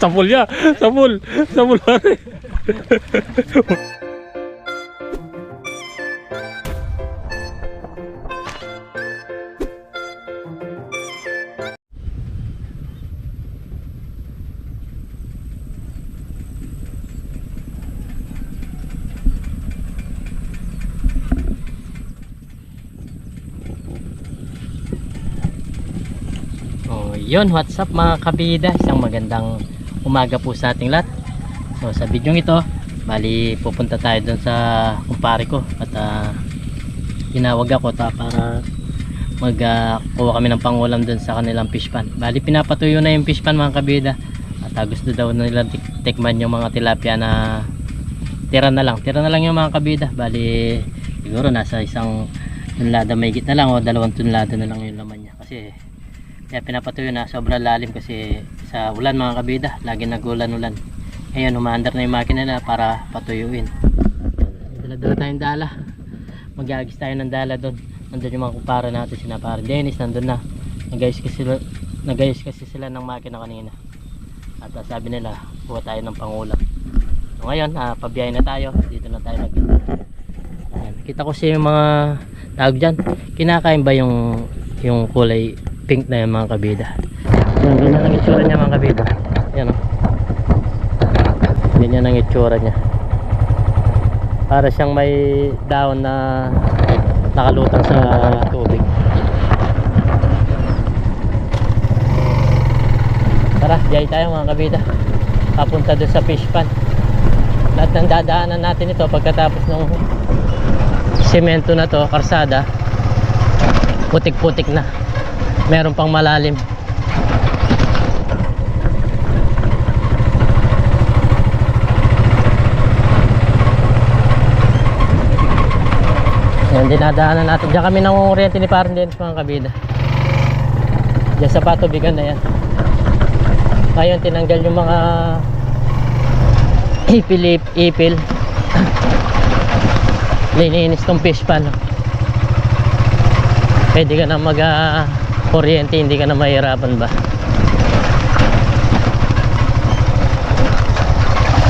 Sapul ya. Sapul. Sapul pare. Yun, what's up mga kabida? Isang magandang umaga po sa ating lahat. So sa video ito, bali pupunta tayo doon sa kumpare ko at ah, tinawag ako ta para magkuha kami ng pangulam doon sa kanilang fish pan. Bali pinapatuyo na yung fish pan mga kabida. At ah, gusto daw nila tik- tikman yung mga tilapia na tira na lang. Tira na lang yung mga kabida. Bali siguro nasa isang tunlada may na lang o dalawang tunlada na lang yung laman niya. Kasi kaya pinapatuyo na sobrang lalim kasi sa ulan mga kabida, lagi nagulan-ulan. Ngayon, umaandar na yung makina nila para patuyuin. Dala-dala tayong dala. Magagis tayo ng dala doon. Nandun yung mga kumpara natin, sina para Dennis, nandun na. Nagayos kasi sila, nagayos kasi sila ng makina kanina. At ah, sabi nila, kuha tayo ng pangulam. So, ngayon, ah, pabiyay na tayo. Dito na tayo nag Ayan. Kita ko yung mga tawag dyan. Kinakain ba yung yung kulay pink na yung mga kabida? Yan, ganyan ang itsura niya mga kabida. Yan o. Ganyan ang itsura niya. Para siyang may daon na nakalutang sa tubig. Tara, jay tayo mga kabida. Papunta doon sa fish pan. Lahat ng dadaanan natin ito pagkatapos ng semento na to, karsada, putik-putik na. Meron pang malalim. Yan, dinadaanan natin. Diyan kami nangunguryente ni Parang Dennis mga kabida. Diyan sa patubigan na yan. Ngayon, tinanggal yung mga ipil-ipil. Lininis tong fish pan. Pwede ka na mag ah, kuryente, hindi ka na mahirapan ba?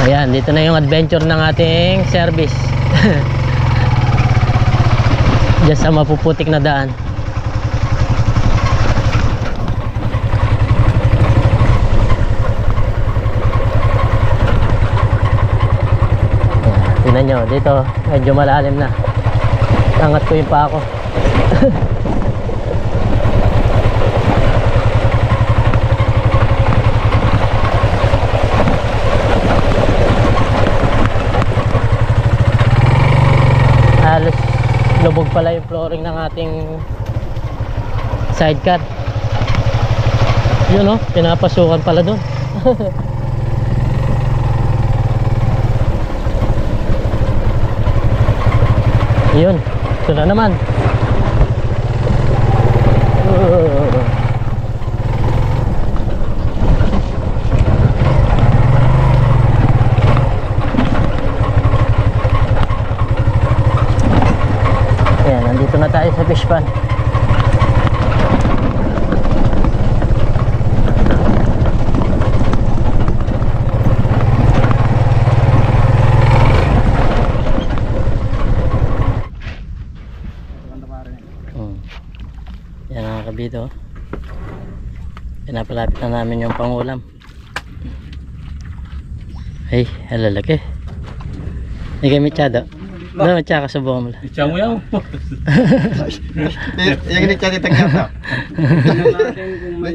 Ayan, dito na yung adventure ng ating service. Diyan sa mapuputik na daan. Ayan, nyo, dito medyo malalim na. Angat ko yung pa ako. lubog pala yung flooring ng ating sidecar. Yun o, pinapasukan pala dun. Yun, ito na naman. Ayan, nandito na tayo sa fish pan. Hmm. Yan ang kabito. Pinapalapit na namin yung pangulam. Ay, halalaki. Hindi kayo. No, tsaka sa mo lang. Icha mo yan. Yung ini-chat itang yata.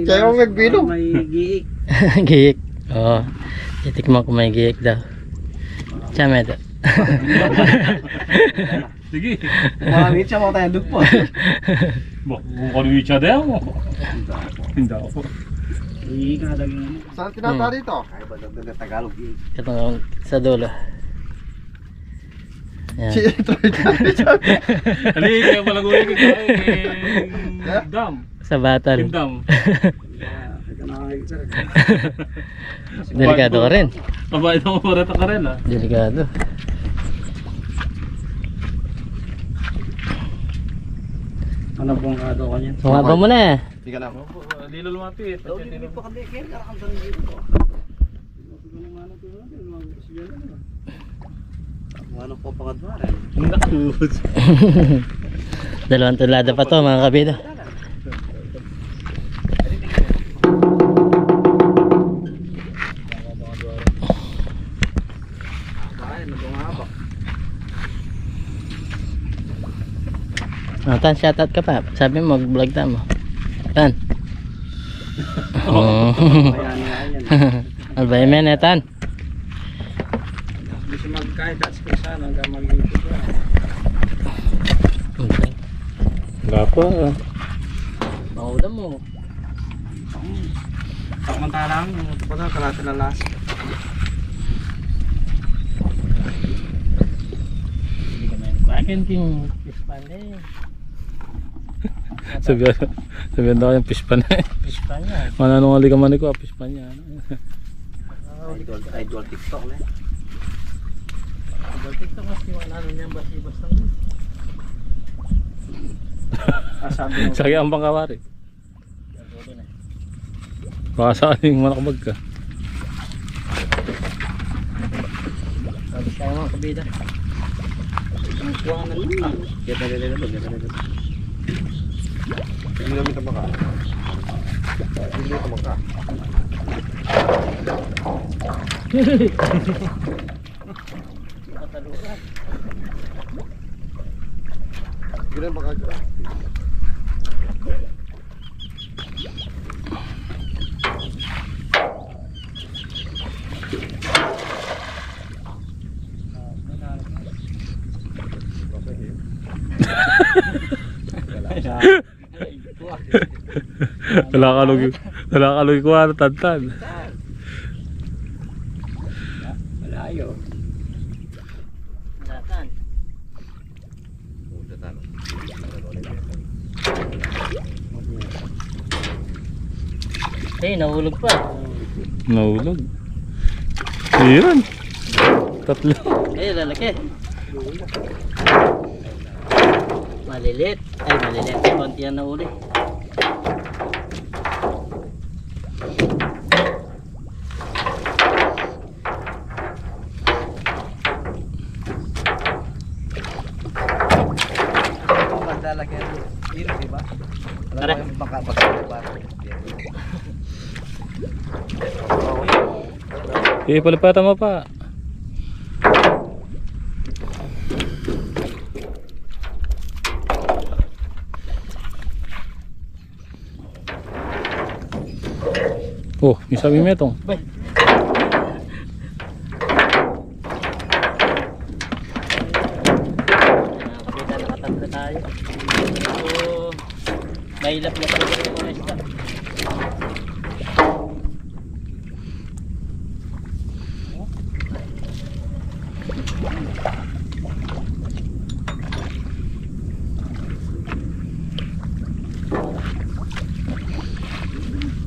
Kaya mo magbilog. giyik. Oo. Titikman ko may giyik daw. Chame daw. Sige. Marami siya mga tayo dugpo. Bak, kung ano yung icha daw mo. Hindi ako. Saan tinata dito? Ay, ba Tagalog eh. Ito nga sa dulo. Si Yan. Ano yung kaya pala gawin ko Dam. Sa batal. Dam. Delikado ka rin. Mabait ako para ka rin ah. Delikado. Ano bong kado ko niyan? Sumaba mo na eh. Hindi ka na. Opo, Hindi na lumapit. Daw na- pa kasi kaya karakam sa dito. Ano po pangadwaran? Naku. Dalawang tulada pa to mga kabida. Oh, tan, shoutout ka pa. Sabi mo, mag-vlog ta mo. Tan. Oh. Ayan nga yan. Eh, tan. Magkahit at sa sana hanggang mag-YouTube ka. Okay. Wala pa. Maulam mo. Samantalang, ito pa na, kalasa na last. Bakit yung fish pan eh? Sabihan, sabihan daw yung fish pan eh. Fish pan yan. Ano nung ali ka man ko, fish pan niya. Idol, idol TikTok na. Baltik to mas yung ano niyan basi-bas lang. mo. Sakay ang pangkawari. Baka sakaling manakabag ka. Sabi tayo mga kabida. Kuha na lang. Kita kita kita kita kita. Hindi namin tabaka. Hindi namin tabaka. Kataluran. Hindi namin tabaka. Wala ka lugi. Wala ka lugi ko ano tantan. Nahulog pa. Nahulog. Iyan. Tatlo. Eh, lalaki. Malilit. Ay, malilit. Konti ang nahuli. Maglalagyan. Yun, di ba? Tara. Baka baka baka. Eh, palipatan mo pa. Oh, yung sabi mo itong. Nakakapita nakatatlo tayo. So, mahilap na talaga yung mga isda.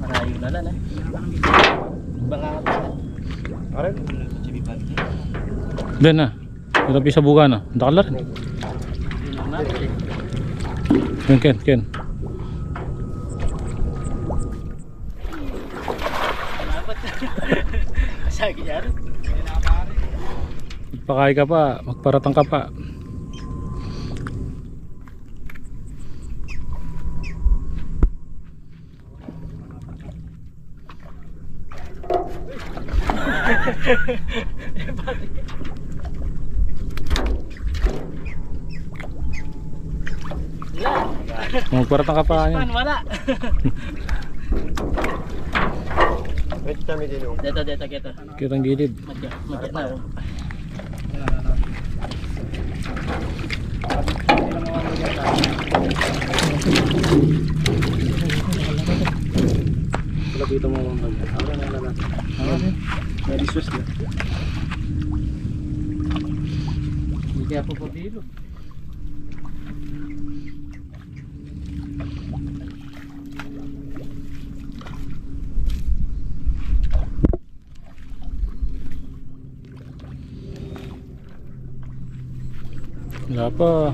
Marayo na lang eh. Baka Aray. Doon na. Ito sa buka na. Dakalar. Ken, Ken, Ken. Yan. Magpakay ka pa. Magparatang ka pa. Wala. Magparatang ka pa. Yan. wala. Wait kami din yung. Dito, dito, dito. Kitang gilid. Madya, madya na. oh. Lapitan mo mga bagay. Ano na na na. May diswas na. Hindi kaya po Wala pa.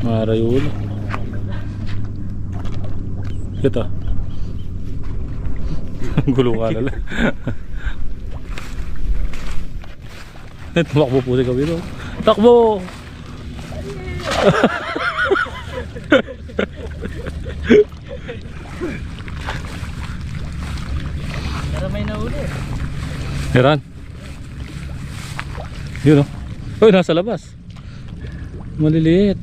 Mara yun. Ito. Gulo ka lala. Tumakbo po si Kawino. Takbo! Takbo! Heran. Yun o. Uy, nasa labas. Maliliit.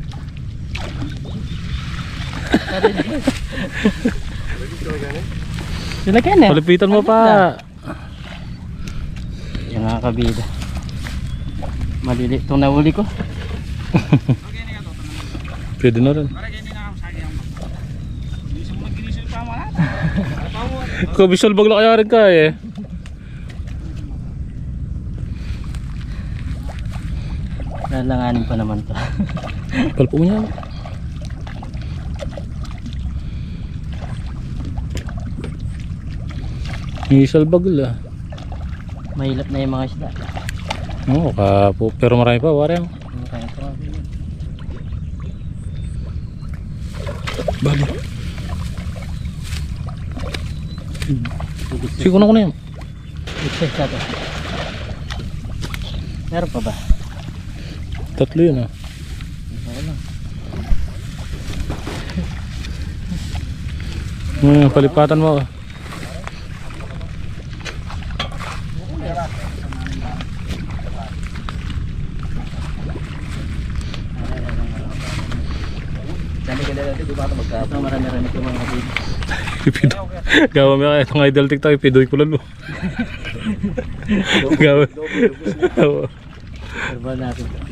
Silagyan eh. Palipitan mo pa. Yung mga kabida. Maliliit itong nahuli ko. Pwede na rin. Kabisal bag na kaya rin ka eh. Lalanganin pa naman to. Palpo mo niya. Isal bag la. Mahilap na yung mga isda. Oo, kapo. Pero marami pa, wari. Ano kaya ito? Bali. Sige, ko na yun. Success na to. Meron pa ba? Tatlo yun ah. Hmm, palipatan mo. Ipido. Gawa mo kaya itong idol tiktok, ipidoy ko lang mo. Gawa. Oo. Serbal natin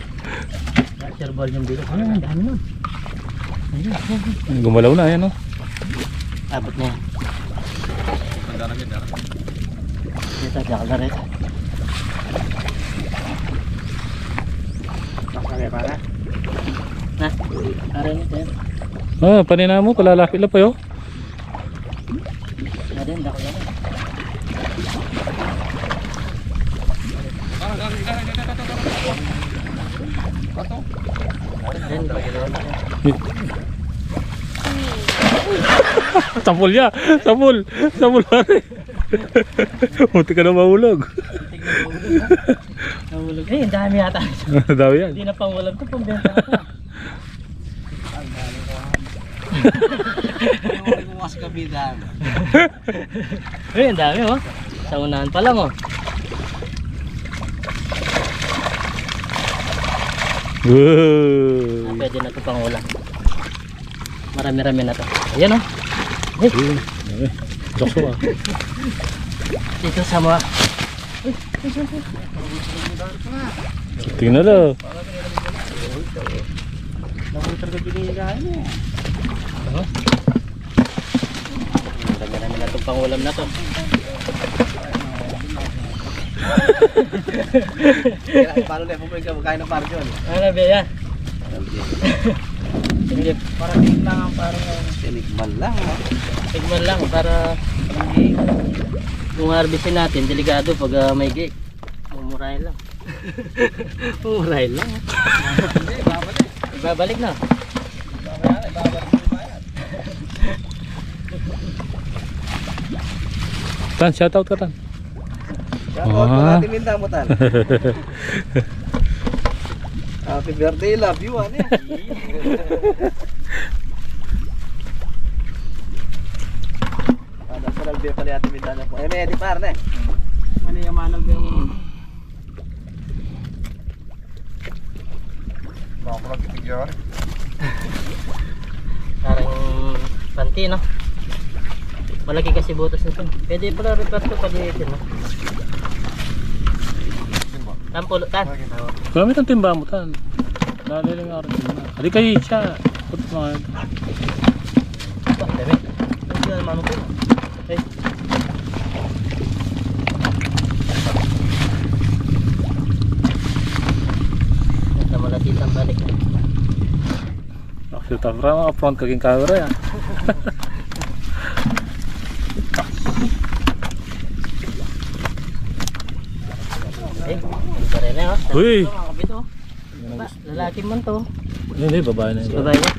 Serbal yung bilo. Ano, ang dami nun. Gumalaw na, yan oh. Abot na yan. Ito, diyan ka na rin. Masaya para. Na, para nito yan. Ah, panina mo, palalapit lang pa yun. Na din, dako na rin. Ayun, dako na rin. Sapul ya, sapul, sapul pare. Munti ka na mahulog. Nahulog. Eh, ang dami yata. Daw yan. Hindi na pang ulam to, pambenta na mas kapitan. Eh, ang dami oh. Sa unahan pa lang oh. Ah, Wow. pwede na to pang ulam. Marami-rami na to. Ayan oh. Eh, Eh, Sakso ah. dito sa mga... Tingnan lang. Mo. Oh. Marami-rami na to pang ulam na to. Paano na kung ikaw kain ng parjon? Ano ba yan? Hindi, Parang lang ang parang tinikman lang. ah. tigman lang para hindi kung harvestin natin, delikado pag ah, may gate. Mumurahin lang. Mumurahin lang. Hindi, babalik. Ibabalik na. Babalik, babalik yung bayad. Tan, shoutout ka tan. Shout out mo Ah. natin minta mo tan. Happy birthday, love you, ano yan? Ano sa nalbi pala natin na po. Eh, may edit par na eh. Ano yung manal ba yung... Parang panty, no? Malaki kasi butas nito. Pwede pala repair to pag iitin, no? Tampulo, tan. Gamit ang timba mo tan. Naliling araw timba. Hali kayo siya. Put mga Ito, dami. Hindi na naman ko. Eh. Ito malapit ang balik. Tafra mga front kaging camera ya. Eh, ano pa rin eh, oh. Uy! Ba, Lalaki man to. Hindi, babae na yun. Babae na.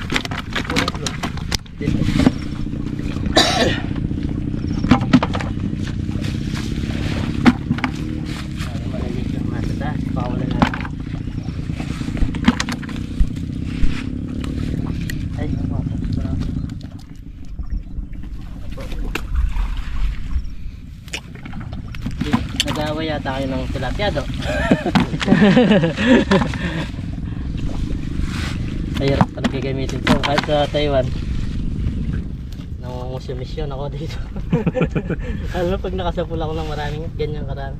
Maliliit yung nasa taas. Baka wala na. Ay, Nag-aaway yata kayo ng tilapia do. Mahirap talaga gamitin to. Kahit sa Taiwan, nangungusumisyon ako dito. Alam mo, pag nakasapul ako ng maraming ganyan karami.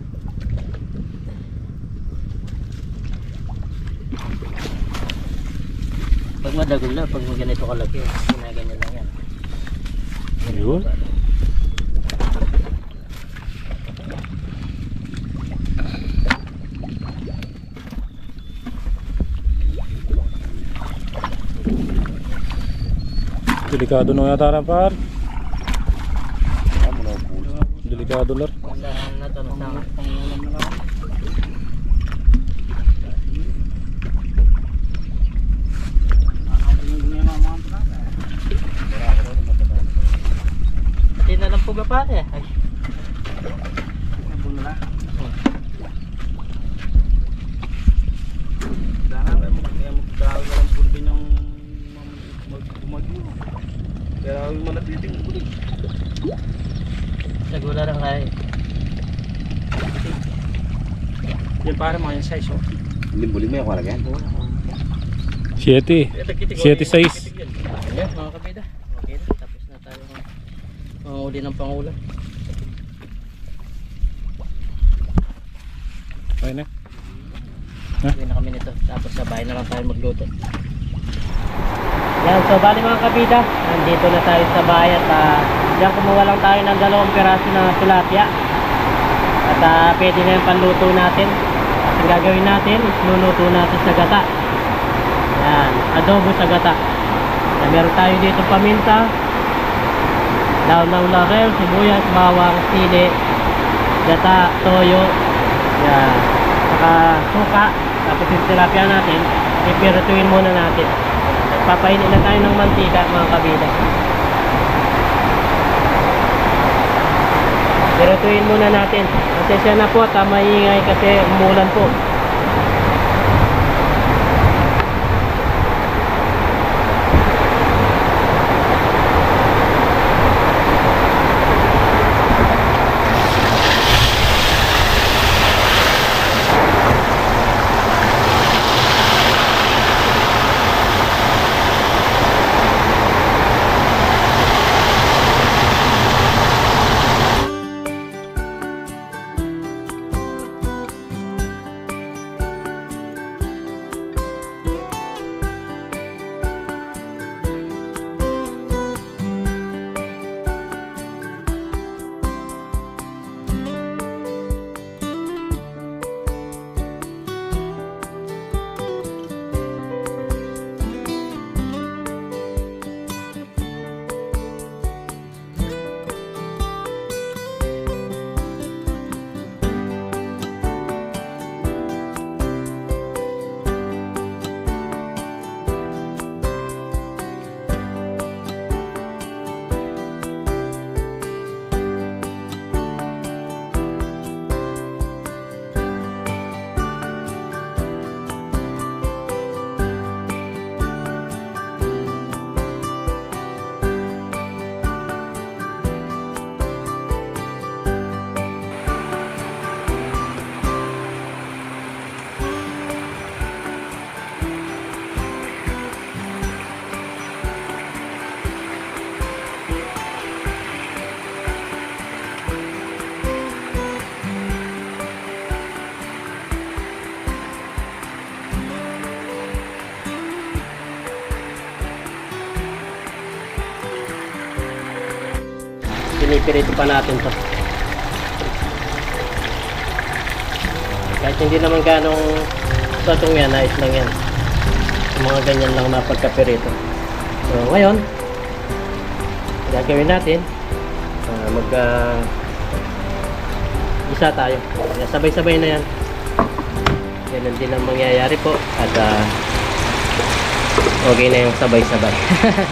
Pag madagol na, pag ganito kalaki, ginaganyan lang yan. Ayun. Delikado na yata na par. Delikado lar. Hindi na lang po ba pare? Ay. Kaya mo natiting kulit. Siguro lang kaya. Yan para mga yung size oh. Limbuling mo yung kwala yan. Siete. Siete size. Ayan mga kabida. Okay na. Tapos na tayo mga uli ng pangulam. Okay na. Uwi na kami nito. Tapos sa bahay na lang tayo magluto. Yan, so bali mga kabida, nandito na tayo sa bahay at uh, diyan kumuha lang tayo ng dalawang piraso ng tilapia. At ah, pwede na yung panluto natin. At ang gagawin natin is luluto natin sa gata. Yan, adobo sa gata. Yan, meron tayo dito paminta, daon ng sibuyas, bawang, sili, gata, toyo, yan, saka suka, tapos yung tilapia natin, ipirituin muna natin. Papainin na tayo ng mantika mga kabida. Pirituin muna natin. Pasensya na po at ah, maingay kasi umulan po. Pinipirito pa natin to. Kahit hindi naman ganong satong yan, ayos lang yan. Mga ganyan lang na pagkapirito so ngayon gagawin natin ah, mag ah, isa tayo. Sabay sabay na yan. Ganun din ang mangyayari po. At ah, Okay na yung sabay-sabay.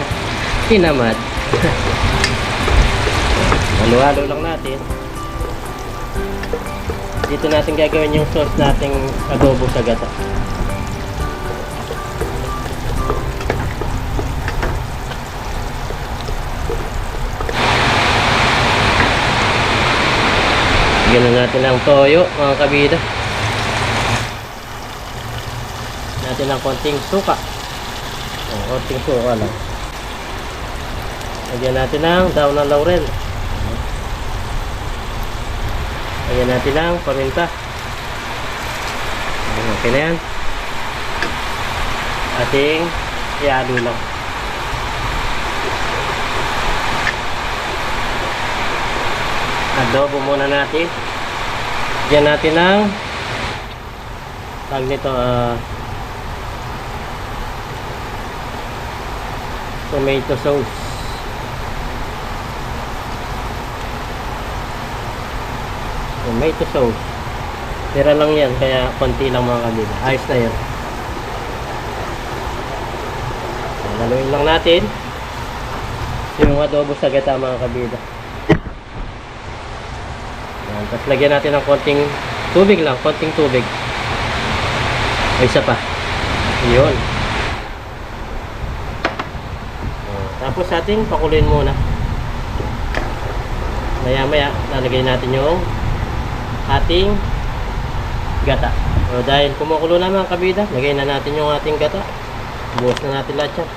Tinamad. Halo-halo lang natin. Dito natin gagawin yung sauce nating adobo sa gata. Na natin ng toyo, mga kabida. Natin ng konting suka. Oh, konting suka lang. Lagyan natin ng daw ng laurel. Lagyan natin ng paminta. Ayan, Okay na yan. Ating ialo lang. Adobo muna natin. Diyan natin ng tag nito ah tomato sauce. Tomato sauce. Tira lang yan, kaya konti lang mga kabila. Ayos na. So, Laluin lang natin yung adobo sa gata mga kabila. Yan, tapos lagyan natin ng konting tubig lang, konting tubig. O isa pa. Yun. Tapos ating pakulin muna. Maya maya, lalagay natin yung ating gata. O, dahil kumukulo na mga kabida, lagay na natin yung ating gata. Buhos na natin lahat yan.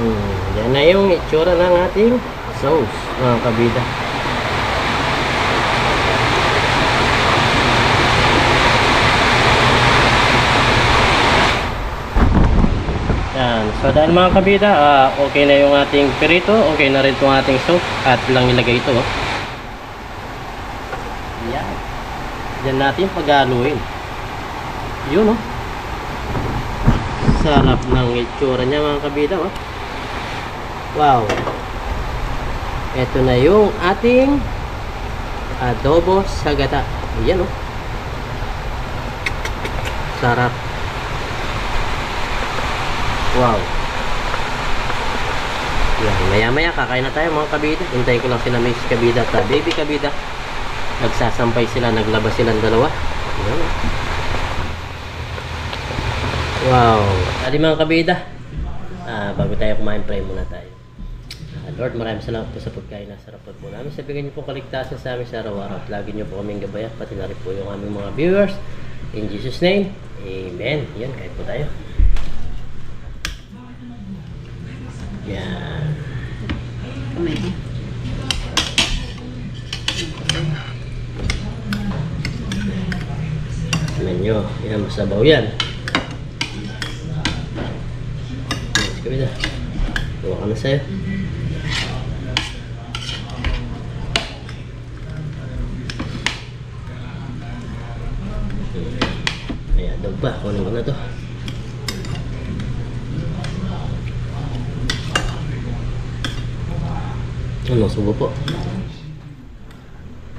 Hmm, yan na yung itsura ng ating sauce, mga kabida. Yan. So dahil mga kabida, ah, okay na yung ating perito, okay na rin itong ating sauce at lang ilagay ito. Oh. Yan. Yan natin paghaluin. Yun oh. Sarap ng itsura niya mga kabida oh. Wow. Ito na yung ating adobo sa gata. Ayan oh. Sarap. Wow. Yan, maya maya kakain na tayo mga kabida. Hintayin ko lang sila Miss Kabida at uh, Baby Kabida. Nagsasampay sila, naglabas silang dalawa. Yan. Wow. Adi mga kabida. Ah, bago tayo kumain, pray muna tayo. Ah, Lord, maraming salamat po sa pagkain na sarap po namin. Sabihin niyo po kaligtasan sa amin sa araw-araw at lagi niyo po kaming gabayan, pati na rin po yung aming mga viewers. In Jesus' name, Amen. Yan, kahit po tayo. Yan. Kamay. Tignan nyo. Yan, masabaw yan. Yes, kami na. Gawa ka na sa'yo. Ayan, daw ba? Kunin ko na to. Ano, subo po.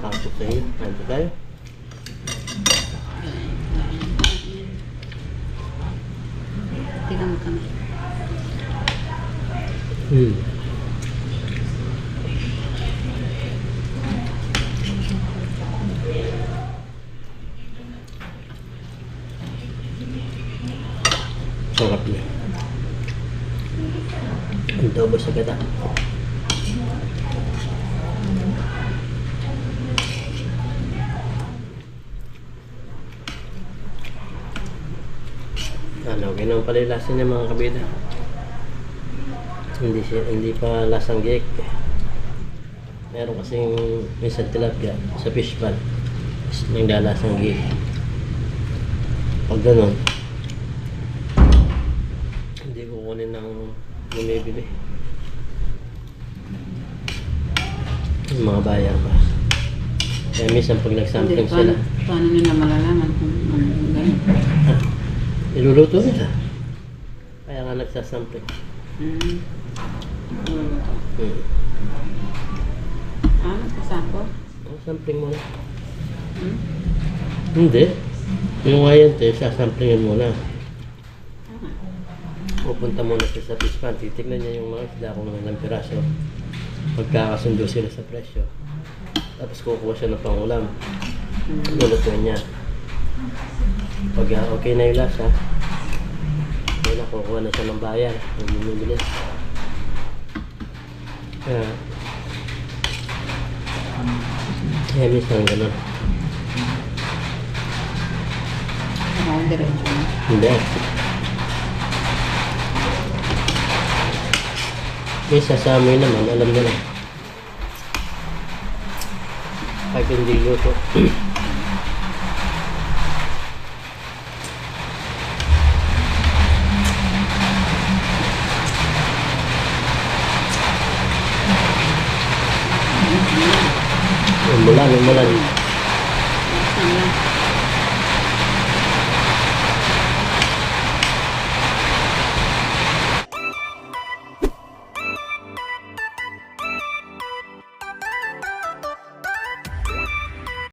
Ako sa iyo. Kain po tayo. Tingnan mo kamay. Hmm. Sarap niya. Ang dobo sa gata. Ano, lasa niya mga kabida. Hindi siya, hindi pa lasang gek. Meron kasing minsan tilapia sa fish pan. May lalasang gek. Pag ganun, hindi ko kunin ng bumibili. Yung mga bayar pa. Kaya minsan pag nagsampling sila, paano, nila malalaman kung ano ganun? niluluto nila. Kaya nga nagsasampling. Hmm. Luluto. Hmm. Ah, magkasako? Oh, sampling mo na. Hmm? Hindi. Yung ngayon, te, sasamplingin muna. Tama. Pupunta muna siya sa fish pan. Titignan niya yung mga isda kung ilang piraso. Pagkakasundo sila sa presyo. Tapos kukuha siya ng pangulam. Hmm. Lulutuin niya. Pag ah, okay na yung lasa, okay na, na siya ng bayan. Yung bumibili. Kaya, kaya minsan ganun. Ako, diretso na. Hindi. May sasama naman, alam nila. Pag hindi luto. Umulan, umulan.